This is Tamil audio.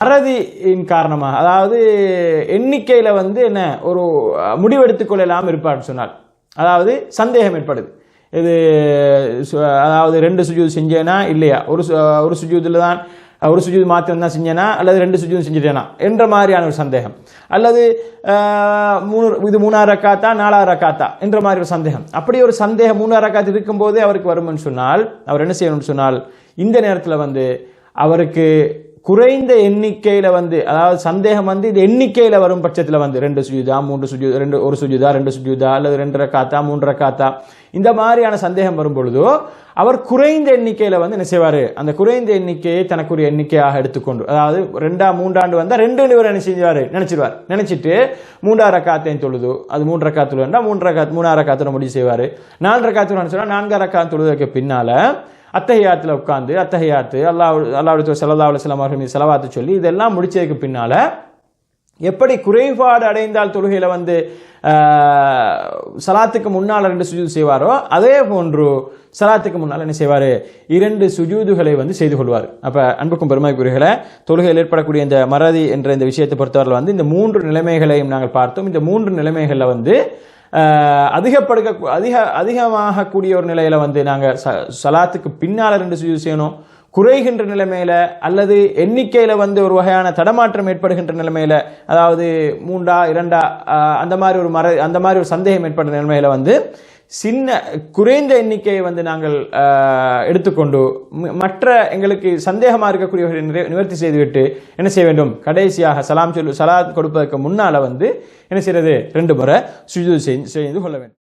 அறதியின் காரணமாக அதாவது எண்ணிக்கையில் வந்து என்ன ஒரு முடிவெடுத்துக்கொள்ளலாம் இருப்பான்னு சொன்னால். அதாவது சந்தேகம் ஏற்படுது. இது அதாவது ரெண்டு சுஜூத் செஞ்சேனா இல்லையா? ஒரு ஒரு சுஜூதில் தான் ஒரு சுஜூத் மாற்றி வந்தால் செஞ்சேனா? அல்லது ரெண்டு சுஜூத் செஞ்சுட்டேனா? என்ற மாதிரியான ஒரு சந்தேகம். அல்லது மூணு இது மூணாறு ரக்காத்தா நாலாறு ரக்காத்தா? என்ற மாதிரி ஒரு சந்தேகம். அப்படி ஒரு சந்தேகம் மூணாறு ரக்காத்து இருக்கும்போதே அவருக்கு வரும்னு சொன்னால் அவர் என்ன செய்யணும்னு சொன்னால் இந்த நேரத்தில் வந்து அவருக்கு குறைந்த எண்ணிக்கையில வந்து அதாவது சந்தேகம் வந்து இது எண்ணிக்கையில வரும் பட்சத்தில் வந்து ரெண்டு சுஜிதா மூன்று சுஜி ரெண்டு ஒரு சுஜிதா ரெண்டு சுஜுதா அல்லது ரெண்டு ரக்காத்தா மூன்று ரக்காத்தா இந்த மாதிரியான சந்தேகம் வரும் பொழுதோ அவர் குறைந்த எண்ணிக்கையில வந்து என்ன செய்வாரு? அந்த குறைந்த எண்ணிக்கையை தனக்குரிய எண்ணிக்கையாக எடுத்துக்கொண்டு அதாவது ரெண்டா மூன்றாண்டு வந்தா ரெண்டு இவர் என்ன செஞ்சுவார் நினைச்சிருவார். நினைச்சிட்டு மூன்றாறு ரக்காத்தையும் தொழுது அது மூன்று ரக்காத்துல வேண்டாம் மூன்று ரக்காத் மூணாறு ரக்காத்துல முடிவு செய்வாரு. நாலு ரக்காத்துல நினைச்சோம்னா நான்கு ரக்காத் தொழுவதற்கு பின்னால அத்தகையாத்தில் உட்காந்து அத்தகையாத்து அல்லாஹ் அல்லாவுடைய சல்லா அலுவலாம் அவர்கள் மீது செலவாத்து சொல்லி இதெல்லாம் முடிச்சதுக்கு பின்னால எப்படி குறைபாடு அடைந்தால் தொழுகையில் வந்து சலாத்துக்கு முன்னால் ரெண்டு சுஜூது செய்வாரோ அதே போன்று சலாத்துக்கு முன்னால் என்ன செய்வார்? இரண்டு சுஜூதுகளை வந்து செய்து கொள்வார். அப்போ அன்புக்கும் பெருமைக்குரியர்களை தொழுகையில் ஏற்படக்கூடிய இந்த மறதி என்ற இந்த விஷயத்தை பொறுத்தவரை வந்து இந்த மூன்று நிலைமைகளையும் நாங்கள் பார்த்தோம். இந்த மூன்று நிலைமைகளில் வந்து அதிகப்படுக்க அதிக அதிகமாக கூடிய ஒரு நிலையில வந்து நாங்கள் ச- சலாத்துக்கு பின்னால் ரெண்டு சுஜூத் செய்யணும். குறைகின்ற நிலைமையில அல்லது எண்ணிக்கையில வந்து ஒரு வகையான தடமாற்றம் ஏற்படுகின்ற நிலைமையில அதாவது மூண்டா இரண்டா அந்த மாதிரி ஒரு மர அந்த மாதிரி ஒரு சந்தேகம் ஏற்படுற நிலைமையில வந்து சின்ன குறைந்த எண்ணிக்கையை வந்து நாங்கள் எடுத்துக்கொண்டு மற்ற எங்களுக்கு சந்தேகமாக இருக்கக்கூடியவர்களை நிவர்த்தி செய்துவிட்டு என்ன செய்ய வேண்டும்? கடைசியாக சலாம் சொல்லு சலாத் கொடுப்பதற்கு முன்னால் வந்து என்ன செய்யறது? ரெண்டு முறை சுஜு செய்து கொள்ள வேண்டும்.